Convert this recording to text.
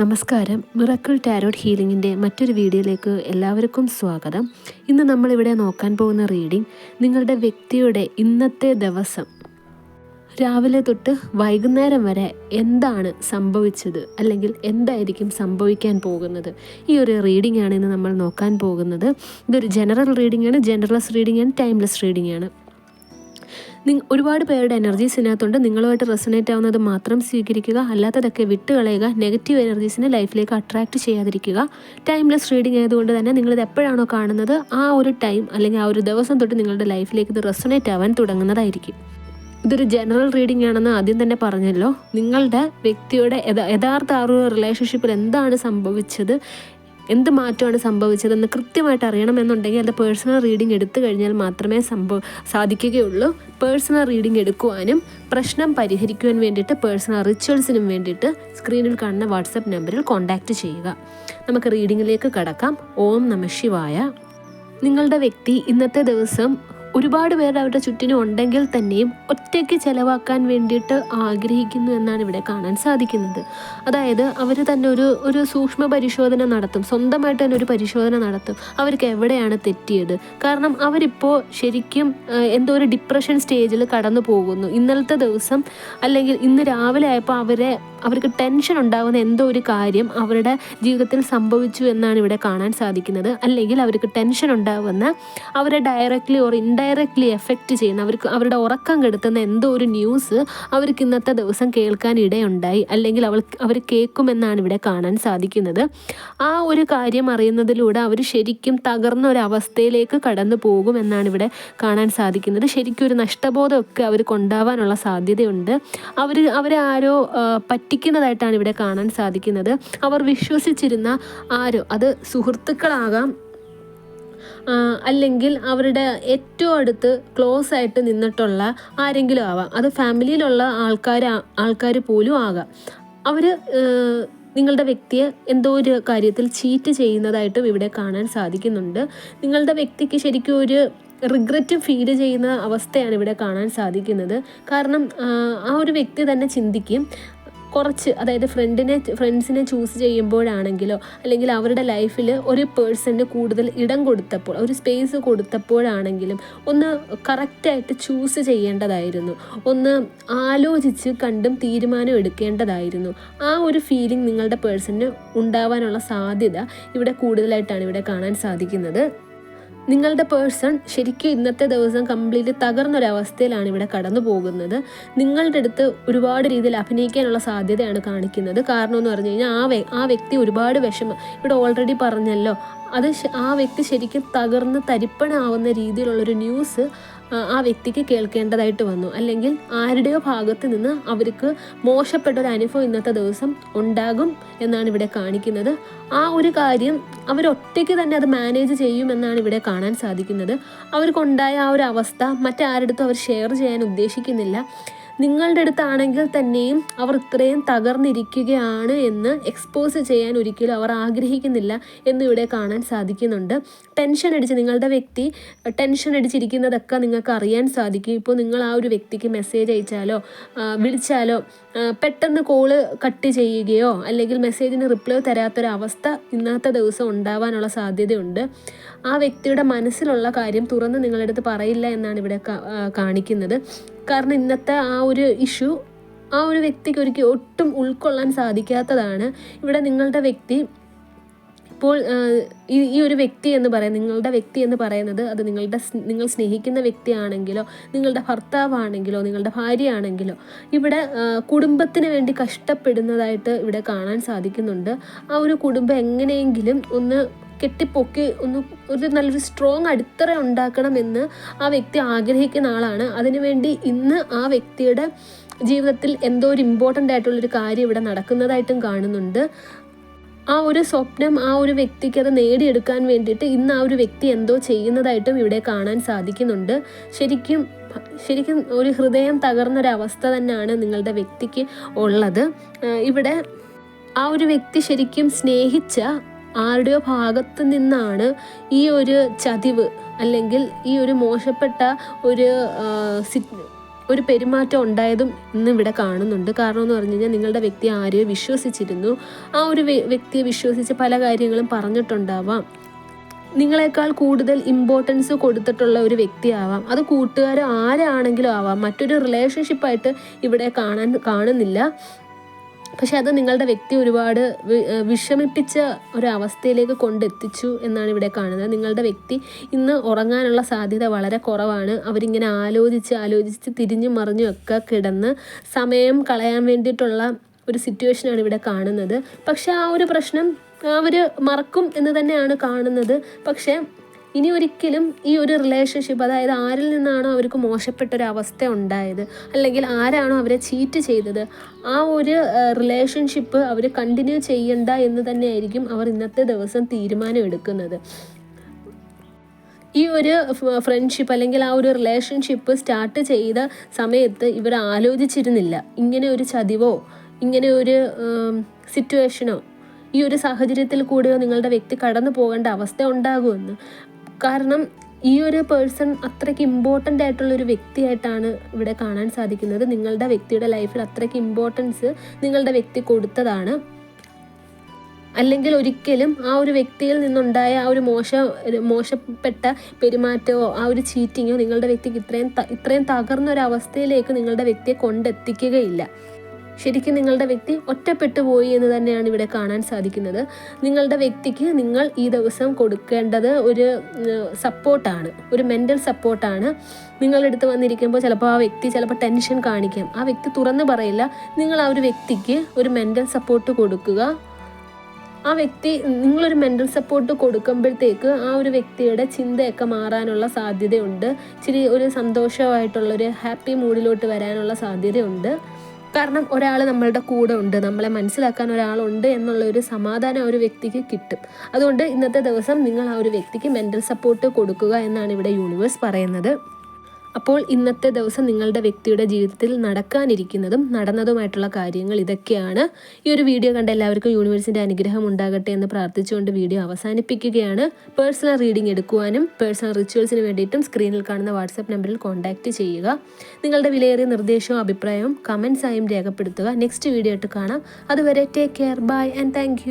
നമസ്കാരം. Miracle tarot ഹീലിംഗിന്റെ മറ്റൊരു വീഡിയോയിലേക്ക് എല്ലാവർക്കും സ്വാഗതം. ഇന്ന് നമ്മളിവിടെ നോക്കാൻ പോകുന്ന റീഡിംഗ് നിങ്ങളുടെ വ്യക്തിയുടെ ഇന്നത്തെ ദിവസം. രാവിലെ തൊട്ട് വൈകുന്നേരം വരെ എന്താണ് സംഭവിച്ചത്? അല്ലെങ്കിൽ എന്തായിരിക്കും സംഭവിക്കാൻ പോകുന്നത്? ഈ ഒരു റീഡിംഗ് ആണ് ഇന്ന് നമ്മൾ നോക്കാൻ പോകുന്നത്. ഇതൊരു ജനറൽ റീഡിംഗ് ആണ് ജനറൽസ് റീഡിംഗ് ആണ് ടൈംലെസ് റീഡിംഗ് ആണ്. ഒരുപാട് പേരുടെ എനർജീസ് ഇതിനകത്തുണ്ട്. നിങ്ങളുമായിട്ട് റെസണേറ്റ് ആവുന്നത് മാത്രം സ്വീകരിക്കുക. അല്ലാത്തതൊക്കെ വിട്ടുകളയുക. നെഗറ്റീവ് എനർജീസിനെ ലൈഫിലേക്ക് അട്രാക്റ്റ് ചെയ്യാതിരിക്കുക. ടൈംലെസ് റീഡിംഗ് ആയതുകൊണ്ട് തന്നെ നിങ്ങളിത് എപ്പോഴാണോ കാണുന്നത് ആ ഒരു ടൈം അല്ലെങ്കിൽ ആ ഒരു ദിവസം തൊട്ട് നിങ്ങളുടെ ലൈഫിലേക്ക് ഇത് റെസണേറ്റ് ആവാൻ തുടങ്ങുന്നതായിരിക്കും. ഇതൊരു ജനറൽ റീഡിംഗ് ആണെന്ന് ആദ്യം തന്നെ പറഞ്ഞല്ലോ. നിങ്ങളുടെ വ്യക്തിയുടെ യഥാർത്ഥ ആ ഒരു റിലേഷൻഷിപ്പിൽ എന്താണ് സംഭവിച്ചത്? എന്ത് മാറ്റമാണ് സംഭവിച്ചതെന്ന് കൃത്യമായിട്ട് അറിയണമെന്നുണ്ടെങ്കിൽ അത് പേഴ്സണൽ റീഡിംഗ് എടുത്തു കഴിഞ്ഞാൽ മാത്രമേ സംഭവ സാധിക്കുകയുള്ളൂ. പേഴ്സണൽ റീഡിംഗ് എടുക്കുവാനും പ്രശ്നം പരിഹരിക്കുവാൻ വേണ്ടിയിട്ട് പേഴ്സണൽ റിച്വൽസിനും വേണ്ടിയിട്ട് സ്ക്രീനിൽ കാണുന്ന വാട്സപ്പ് നമ്പറിൽ കോൺടാക്റ്റ് ചെയ്യുക. നമുക്ക് റീഡിങ്ങിലേക്ക് കടക്കാം. ഓം നമശിവായ നിങ്ങളുടെ വ്യക്തി ഇന്നത്തെ ദിവസം ഒരുപാട് പേർ അവരുടെ ചുറ്റിനും ഉണ്ടെങ്കിൽ തന്നെയും ഒറ്റയ്ക്ക് ചിലവാക്കാൻ വേണ്ടിയിട്ട് ആഗ്രഹിക്കുന്നു എന്നാണ് ഇവിടെ കാണാൻ സാധിക്കുന്നത്. അതായത് അവർ തന്നെ ഒരു ഒരു സൂക്ഷ്മ പരിശോധന നടത്തും. സ്വന്തമായിട്ട് തന്നെ ഒരു പരിശോധന നടത്തും. അവർക്ക് എവിടെയാണ് തെറ്റിയത്? കാരണം അവരിപ്പോൾ ശരിക്കും എന്തോ ഒരു ഡിപ്രഷൻ സ്റ്റേജിൽ കടന്നു പോകുന്നു. ഇന്നലത്തെ ദിവസം അല്ലെങ്കിൽ ഇന്ന് രാവിലെ ആയപ്പോൾ അവരെ അവർക്ക് ടെൻഷൻ ഉണ്ടാകുന്ന എന്തോ ഒരു കാര്യം അവരുടെ ജീവിതത്തിൽ സംഭവിച്ചു എന്നാണ് ഇവിടെ കാണാൻ സാധിക്കുന്നത്. അല്ലെങ്കിൽ അവർക്ക് ടെൻഷൻ ഉണ്ടാകുന്ന അവരെ ഡയറക്റ്റ്ലി ഓർ ഇൻഡയറക്റ്റ്ലി എഫക്റ്റ് ചെയ്യുന്ന അവർക്ക് അവരുടെ ഉറക്കം കെടുത്തുന്ന എന്തോ ഒരു ന്യൂസ് അവർക്ക് ഇന്നത്തെ ദിവസം കേൾക്കാൻ ഇടയുണ്ടായി. അല്ലെങ്കിൽ അവൾ അവർ കേൾക്കുമെന്നാണ് ഇവിടെ കാണാൻ സാധിക്കുന്നത്. ആ ഒരു കാര്യം അറിയുന്നതിലൂടെ അവർ ശരിക്കും തകർന്ന ഒരു അവസ്ഥയിലേക്ക് കടന്നു പോകുമെന്നാണ് ഇവിടെ കാണാൻ സാധിക്കുന്നത്. ശരിക്കും ഒരു നഷ്ടബോധമൊക്കെ അവർക്ക് ഉണ്ടാവാനുള്ള സാധ്യതയുണ്ട്. അവർ അവരെ ആരോ പറ്റിക്കുന്നതായിട്ടാണ് ഇവിടെ കാണാൻ സാധിക്കുന്നത്. അവർ വിശ്വസിച്ചിരുന്ന ആരോ അത് സുഹൃത്തുക്കളാകാം അല്ലെങ്കിൽ അവരുടെ ഏറ്റവും അടുത്ത് ക്ലോസ് ആയിട്ട് നിന്നിട്ടുള്ള ആരെങ്കിലും ആവാം. അത് ഫാമിലിയിലുള്ള ആൾക്കാർ ആൾക്കാർ പോലും ആകാം. അവർ നിങ്ങളുടെ വ്യക്തിയെ എന്തോ ഒരു കാര്യത്തിൽ ചീറ്റ് ചെയ്യുന്നതായിട്ടും ഇവിടെ കാണാൻ സാധിക്കുന്നുണ്ട്. നിങ്ങളുടെ വ്യക്തിക്ക് ശരിക്കും ഒരു റിഗ്രറ്റ് ഫീൽ ചെയ്യുന്ന അവസ്ഥയാണ് ഇവിടെ കാണാൻ സാധിക്കുന്നത്. കാരണം ആ ഒരു വ്യക്തി തന്നെ ചിന്തിക്കും കുറച്ച് അതായത് ഫ്രണ്ടിനെ ഫ്രണ്ട്സിനെ ചൂസ് ചെയ്യുമ്പോഴാണെങ്കിലോ അല്ലെങ്കിൽ അവരുടെ ലൈഫിൽ ഒരു പേഴ്സണിന് കൂടുതൽ ഇടം കൊടുത്തപ്പോൾ ഒരു സ്പേസ് കൊടുത്തപ്പോഴാണെങ്കിലും ഒന്ന് കറക്റ്റായിട്ട് ചൂസ് ചെയ്യേണ്ടതായിരുന്നു. ഒന്ന് ആലോചിച്ച് കണ്ടും തീരുമാനം എടുക്കേണ്ടതായിരുന്നു. ആ ഒരു ഫീലിംഗ് നിങ്ങളുടെ പേഴ്സണിന് ഉണ്ടാവാനുള്ള സാധ്യത ഇവിടെ കൂടുതലായിട്ടാണ് ഇവിടെ കാണാൻ സാധിക്കുന്നത്. നിങ്ങളുടെ പേഴ്സൺ ശരിക്കും ഇന്നത്തെ ദിവസം കംപ്ലീറ്റ് തകർന്നൊരവസ്ഥയിലാണ് ഇവിടെ കടന്നു പോകുന്നത്. നിങ്ങളുടെ അടുത്ത് ഒരുപാട് രീതിയിൽ അഭിനയിക്കാനുള്ള സാധ്യതയാണ് കാണിക്കുന്നത്. കാരണം എന്ന് പറഞ്ഞു കഴിഞ്ഞാൽ ആ ആ വ്യക്തി ഒരുപാട് വിഷമം. ഇവിടെ ഓൾറെഡി പറഞ്ഞല്ലോ. അത് ആ വ്യക്തി ശരിക്കും തകർന്ന് തരിപ്പണാവുന്ന രീതിയിലുള്ളൊരു ന്യൂസ് ആ, വ്യക്തിക്ക് കേൾക്കേണ്ടതായിട്ട് വന്നു. അല്ലെങ്കിൽ ആരുടെയോ ഭാഗത്ത് നിന്ന് അവർക്ക് മോശപ്പെട്ട ഒരു അനുഭവം ഇന്നത്തെ ദിവസം ഉണ്ടാകും എന്നാണ് ഇവിടെ കാണിക്കുന്നത്. ആ ഒരു കാര്യം അവരൊറ്റയ്ക്ക് തന്നെ അത് മാനേജ് ചെയ്യുമെന്നാണ് ഇവിടെ കാണാൻ സാധിക്കുന്നത്. അവർക്കുണ്ടായ ആ ഒരു അവസ്ഥ മറ്റാരടുത്തും അവർ ഷെയർ ചെയ്യാൻ ഉദ്ദേശിക്കുന്നില്ല. നിങ്ങളുടെ അടുത്താണെങ്കിൽ തന്നെയും അവർ ഇത്രയും തകർന്നിരിക്കുകയാണ് എന്ന് എക്സ്പോസ് ചെയ്യാൻ ഒരിക്കലും അവർ ആഗ്രഹിക്കുന്നില്ല എന്ന് ഇവിടെ കാണാൻ സാധിക്കുന്നുണ്ട്. ടെൻഷൻ അടിച്ച് നിങ്ങളുടെ വ്യക്തി ടെൻഷൻ അടിച്ചിരിക്കുന്നതൊക്കെ നിങ്ങൾക്ക് അറിയാൻ സാധിക്കും. ഇപ്പോൾ നിങ്ങൾ ആ ഒരു വ്യക്തിക്ക് മെസ്സേജ് അയച്ചാലോ വിളിച്ചാലോ പെട്ടെന്ന് കോൾ കട്ട് ചെയ്യുകയോ അല്ലെങ്കിൽ മെസ്സേജിന് റിപ്ലൈ തരാത്തൊരവസ്ഥ ഇന്നത്തെ ദിവസം ഉണ്ടാവാനുള്ള സാധ്യതയുണ്ട്. ആ വ്യക്തിയുടെ മനസ്സിലുള്ള കാര്യം തുറന്ന് നിങ്ങളുടെ അടുത്ത് പറയില്ല എന്നാണ് ഇവിടെ കാണിക്കുന്നത്. കാരണം ഇന്നത്തെ ആ ഒരു ഇഷ്യൂ ആ ഒരു വ്യക്തിക്ക് ഒരിക്കലും ഒട്ടും ഉൾക്കൊള്ളാൻ സാധിക്കാത്തതാണ്. ഇവിടെ നിങ്ങളുടെ വ്യക്തി ഇപ്പോൾ ഈ ഒരു വ്യക്തി എന്ന് പറയുന്നത് നിങ്ങളുടെ വ്യക്തി എന്ന് പറയുന്നത് അത് നിങ്ങളുടെ നിങ്ങൾ സ്നേഹിക്കുന്ന വ്യക്തിയാണെങ്കിലോ നിങ്ങളുടെ ഭർത്താവാണെങ്കിലോ നിങ്ങളുടെ ഭാര്യയാണെങ്കിലോ ഇവിടെ കുടുംബത്തിന് വേണ്ടി കഷ്ടപ്പെടുന്നതായിട്ട് ഇവിടെ കാണാൻ സാധിക്കുന്നുണ്ട്. ആ ഒരു കുടുംബം എങ്ങനെയെങ്കിലും ഒന്ന് കെട്ടിപ്പൊക്കി ഒന്ന് ഒരു നല്ലൊരു സ്ട്രോങ് അടിത്തറ ഉണ്ടാക്കണമെന്ന് ആ വ്യക്തി ആഗ്രഹിക്കുന്ന ആളാണ്. അതിനുവേണ്ടി ഇന്ന് ആ വ്യക്തിയുടെ ജീവിതത്തിൽ എന്തോ ഒരു ഇമ്പോർട്ടന്റ് ആയിട്ടുള്ളൊരു കാര്യം ഇവിടെ നടക്കുന്നതായിട്ടും കാണുന്നുണ്ട്. ആ ഒരു സ്വപ്നം ആ ഒരു വ്യക്തിക്ക് അത് നേടിയെടുക്കാൻ വേണ്ടിയിട്ട് ഇന്ന് ആ ഒരു വ്യക്തി എന്തോ ചെയ്യുന്നതായിട്ടും ഇവിടെ കാണാൻ സാധിക്കുന്നുണ്ട്. ശരിക്കും ശരിക്കും ഒരു ഹൃദയം തകർന്നൊരവസ്ഥ തന്നെയാണ് നിങ്ങളുടെ വ്യക്തിക്ക് ഉള്ളത്. ഇവിടെ ആ ഒരു വ്യക്തി ശരിക്കും സ്നേഹിച്ച ആരുടെയോ ഭാഗത്ത് നിന്നാണ് ഈ ഒരു ചതിവ് അല്ലെങ്കിൽ ഈ ഒരു മോശപ്പെട്ട ഒരു ഒരു പെരുമാറ്റം ഉണ്ടായതും ഇന്ന് ഇവിടെ കാണുന്നുണ്ട്. കാരണം എന്ന് പറഞ്ഞു കഴിഞ്ഞാൽ നിങ്ങളുടെ വ്യക്തി ആരെയോ വിശ്വസിച്ചിരുന്നു. ആ ഒരു വ്യക്തിയെ വിശ്വസിച്ച് പല കാര്യങ്ങളും പറഞ്ഞിട്ടുണ്ടാവാം. നിങ്ങളെക്കാൾ കൂടുതൽ ഇമ്പോർട്ടൻസ് കൊടുത്തിട്ടുള്ള ഒരു വ്യക്തിയാവാം അത് കൂട്ടുകാർ ആരാണെങ്കിലും ആവാം. മറ്റൊരു റിലേഷൻഷിപ്പായിട്ട് ഇവിടെ കാണാൻ കാണുന്നില്ല. പക്ഷെ അത് നിങ്ങളുടെ വ്യക്തി ഒരുപാട് വിഷമിപ്പിച്ച ഒരു അവസ്ഥയിലേക്ക് കൊണ്ടെത്തിച്ചു എന്നാണ് ഇവിടെ കാണുന്നത്. നിങ്ങളുടെ വ്യക്തി ഇന്ന് ഉറങ്ങാനുള്ള സാധ്യത വളരെ കുറവാണ്. അവരിങ്ങനെ ആലോചിച്ച് ആലോചിച്ച് തിരിഞ്ഞു മറിഞ്ഞുമൊക്കെ കിടന്ന് സമയം കളയാൻ വേണ്ടിയിട്ടുള്ള ഒരു സിറ്റുവേഷനാണ് ഇവിടെ കാണുന്നത്. പക്ഷെ ആ ഒരു പ്രശ്നം അവർ മറക്കും എന്ന് തന്നെയാണ് കാണുന്നത്. പക്ഷേ ഇനി ഒരിക്കലും ഈ ഒരു റിലേഷൻഷിപ്പ് അതായത് ആരിൽ നിന്നാണോ അവർക്ക് മോശപ്പെട്ട ഒരു അവസ്ഥ ഉണ്ടായത് അല്ലെങ്കിൽ ആരാണോ അവരെ ചീറ്റ് ചെയ്തത് ആ ഒരു റിലേഷൻഷിപ്പ് അവർ കണ്ടിന്യൂ ചെയ്യണ്ട എന്ന് തന്നെയായിരിക്കും അവർ ഇന്നത്തെ ദിവസം തീരുമാനമെടുക്കുന്നത്. ഈ ഒരു ഫ്രണ്ട്ഷിപ്പ് അല്ലെങ്കിൽ ആ ഒരു റിലേഷൻഷിപ്പ് സ്റ്റാർട്ട് ചെയ്ത സമയത്ത് ഇവർ ആലോചിച്ചിരുന്നില്ല. ഇങ്ങനെ ഒരു ചതിവോ ഇങ്ങനെ ഒരു സിറ്റുവേഷനോ ഈ ഒരു സാഹചര്യത്തിൽ കൂടെയോ നിങ്ങളുടെ വ്യക്തി കടന്നു പോകേണ്ട അവസ്ഥ ഉണ്ടാകുമെന്ന്. കാരണം ഈ ഒരു പേഴ്സൺ അത്രയ്ക്ക് ഇമ്പോർട്ടന്റ് ആയിട്ടുള്ള ഒരു വ്യക്തിയായിട്ടാണ് ഇവിടെ കാണാൻ സാധിക്കുന്നത്. നിങ്ങളുടെ വ്യക്തിയുടെ ലൈഫിൽ അത്രയ്ക്ക് ഇമ്പോർട്ടൻസ് നിങ്ങളുടെ വ്യക്തി കൊടുത്തതാണ്. അല്ലെങ്കിൽ ഒരിക്കലും ആ ഒരു വ്യക്തിയിൽ നിന്നുണ്ടായ ആ ഒരു മോശ മോശപ്പെട്ട പെരുമാറ്റമോ ആ ഒരു ചീറ്റിങ്ങോ നിങ്ങളുടെ വ്യക്തിക്ക് ഇത്രയും ഇത്രയും തകർന്ന ഒരു അവസ്ഥയിലേക്ക് നിങ്ങളുടെ വ്യക്തിയെ കൊണ്ടെത്തിക്കുകയില്ല. ശരിക്കും നിങ്ങളുടെ വ്യക്തി ഒറ്റപ്പെട്ടു പോയി എന്ന് തന്നെയാണ് ഇവിടെ കാണാൻ സാധിക്കുന്നത്. നിങ്ങളുടെ വ്യക്തിക്ക് നിങ്ങൾ ഈ ദിവസം കൊടുക്കേണ്ടത് ഒരു സപ്പോർട്ടാണ് ഒരു മെന്റൽ സപ്പോർട്ടാണ്. നിങ്ങളെടുത്ത് വന്നിരിക്കുമ്പോൾ ചിലപ്പോൾ ആ വ്യക്തി ചിലപ്പോൾ ടെൻഷൻ കാണിക്കാം. ആ വ്യക്തി തുറന്നു പറയില്ല. നിങ്ങൾ ആ ഒരു വ്യക്തിക്ക് ഒരു മെന്റൽ സപ്പോർട്ട് കൊടുക്കുക. ആ വ്യക്തി നിങ്ങളൊരു മെന്റൽ സപ്പോർട്ട് കൊടുക്കുമ്പോഴത്തേക്ക് ആ ഒരു വ്യക്തിയുടെ ചിന്തയൊക്കെ മാറാനുള്ള സാധ്യതയുണ്ട്. ഇച്ചിരി ഒരു സന്തോഷമായിട്ടുള്ളൊരു ഹാപ്പി മൂഡിലോട്ട് വരാനുള്ള സാധ്യതയുണ്ട്. കാരണം ഒരാൾ നമ്മളുടെ കൂടെ ഉണ്ട് നമ്മളെ മനസ്സിലാക്കാൻ ഒരാളുണ്ട് എന്നുള്ള ഒരു സമാധാനം ഒരു വ്യക്തിക്ക് കിട്ടും. അതുകൊണ്ട് ഇന്നത്തെ ദിവസം നിങ്ങൾ ആ ഒരു വ്യക്തിക്ക് മെന്റൽ സപ്പോർട്ട് കൊടുക്കുക എന്നാണ് ഇവിടെ യൂണിവേഴ്സ് പറയുന്നത്. അപ്പോൾ ഇന്നത്തെ ദിവസം നിങ്ങളുടെ വ്യക്തിയുടെ ജീവിതത്തിൽ നടക്കാനിരിക്കുന്നതും നടന്നതുമായിട്ടുള്ള കാര്യങ്ങൾ ഇതൊക്കെയാണ്. ഈ ഒരു വീഡിയോ കണ്ട എല്ലാവർക്കും യൂണിവേഴ്സിന്റെ അനുഗ്രഹം ഉണ്ടാകട്ടെ എന്ന് പ്രാർത്ഥിച്ചുകൊണ്ട് വീഡിയോ അവസാനിപ്പിക്കുകയാണ്. പേഴ്സണൽ റീഡിംഗ് എടുക്കുവാനും പേഴ്സണൽ റിച്വൽസിന് വേണ്ടിയിട്ടും സ്ക്രീനിൽ കാണുന്ന വാട്സാപ്പ് നമ്പറിൽ കോൺടാക്റ്റ് ചെയ്യുക. നിങ്ങളുടെ വിലയേറിയ നിർദ്ദേശവും അഭിപ്രായവും കമൻസായും രേഖപ്പെടുത്തുക. നെക്സ്റ്റ് വീഡിയോ ആയിട്ട് കാണാം. അതുവരെ take care. Bye and thank